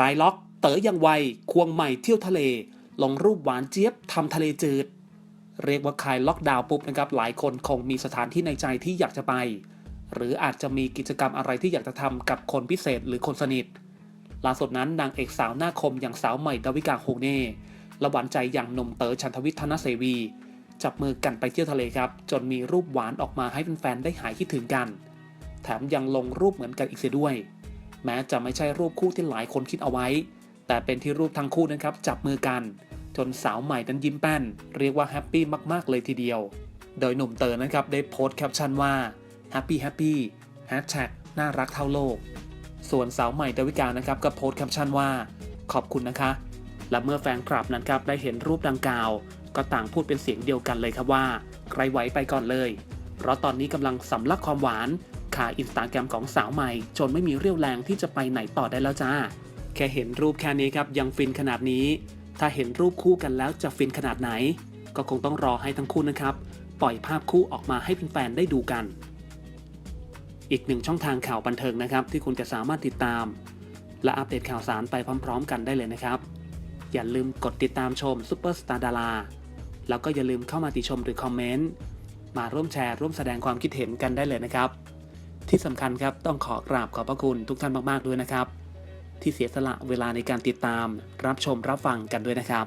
ลายล็อก เต๋อยังไว ควงใหม่เที่ยวทะเล ลงรูปหวานเจี๊ยบทำทะเลจืด เรียกว่าคลายล็อกดาวน์ปุ๊บนะครับ หลายคนคงมีสถานที่ในใจที่อยากจะไป หรืออาจจะมีกิจกรรมอะไรที่อยากจะทำกับคนพิเศษหรือคนสนิท ล่าสุดนั้นนางเอกสาวหน้าคมอย่างสาวใหม่ดาวิกาโฮเน่และหวานใจอย่างหนุ่มเต๋อชันทวิทย์ธนเสวี จับมือกันไปเที่ยวทะเลครับ จนมีรูปหวานออกมาให้แฟนๆได้หายคิดถึงกัน แถมยังลงรูปเหมือนกันอีกเสียด้วย แม้จะไม่ใช่รูปคู่ที่หลายคนคิดเอาไว้ แต่เป็นที่รูปทั้งคู่นะครับจับมือกัน จนสาวใหม่นั้นยิ้มแป้น เรียกว่าแฮปปี้มากๆเลยทีเดียว โดยหนุ่มเต๋อนะครับได้โพสต์แคปชั่นว่า happy happy hashtag น่ารักเท่าโลก ส่วนสาวใหม่ดาวิกานะครับก็โพสต์แคปชั่นว่า ขอบคุณนะคะ และเมื่อแฟนคลับนั้นครับได้เห็นรูปดังกล่าว ก็ต่างพูดเป็นเสียงเดียวกันเลยครับว่า ใครไหวไปก่อนเลย เพราะตอนนี้กำลังสำลักความหวาน ขาอินสตาแกรมของสาวใหม่ จนไม่มีเรี่ยวแรงที่จะไปไหนต่อได้แล้วจ้า แค่เห็นรูปแค่นี้ครับยังฟินขนาดนี้ ถ้าเห็นรูปคู่กันแล้วจะฟินขนาดไหน ก็คงต้องรอให้ทั้งคู่นะครับ ปล่อยภาพคู่ออกมาให้แฟนๆได้ดูกัน อีกหนึ่งช่องทางข่าวบันเทิงนะครับ ที่คุณจะสามารถติดตาม และอัปเดตข่าวสารไปพร้อม ๆ กันได้เลยนะครับ อย่าลืมกดติดตามชมซุปเปอร์สตาร์ดาราแล้วก็อย่าลืมเข้ามาติชมหรือคอมเมนต์มาร่วมแชร์ร่วมแสดงความคิดเห็นกันได้เลยนะครับ ที่สำคัญครับต้องขอกราบขอบพระคุณทุกท่านมากๆด้วยนะครับ ที่เสียสละเวลาในการติดตามรับชมรับฟังกันด้วยนะครับ